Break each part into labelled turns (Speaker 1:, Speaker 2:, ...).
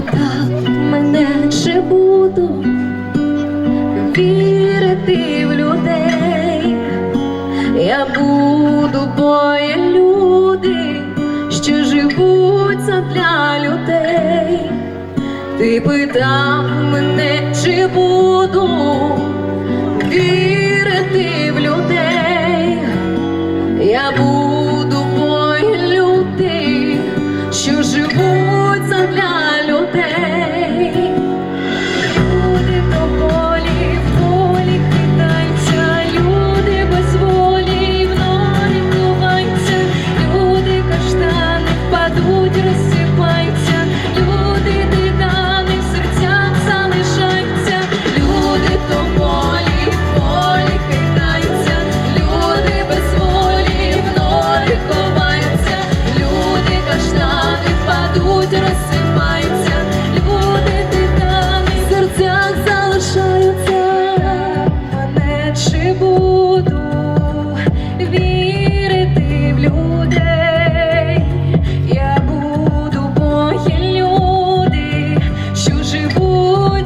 Speaker 1: питав мене, чи буду вірити в людей, я буду, бо люди, що живуть задля людей. Ти питав мене, чи буду вірити в людей. Я буду, що живуть задля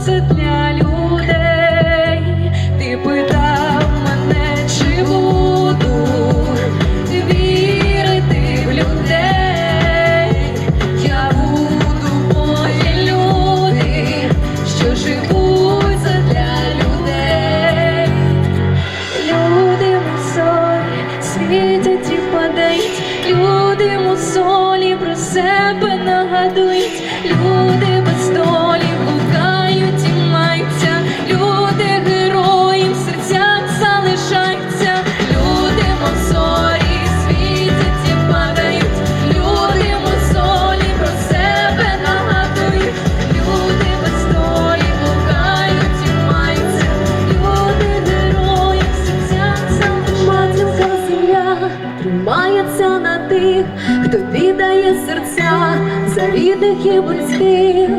Speaker 1: задля людей. Ти питав мене, чи вірити в людей. Я буду, люди, що живуть задля людей. Люди мусолі світять і падають, люди мусолі про себе нагадують, тримається на тих, хто віддає серця за рідних і близьких.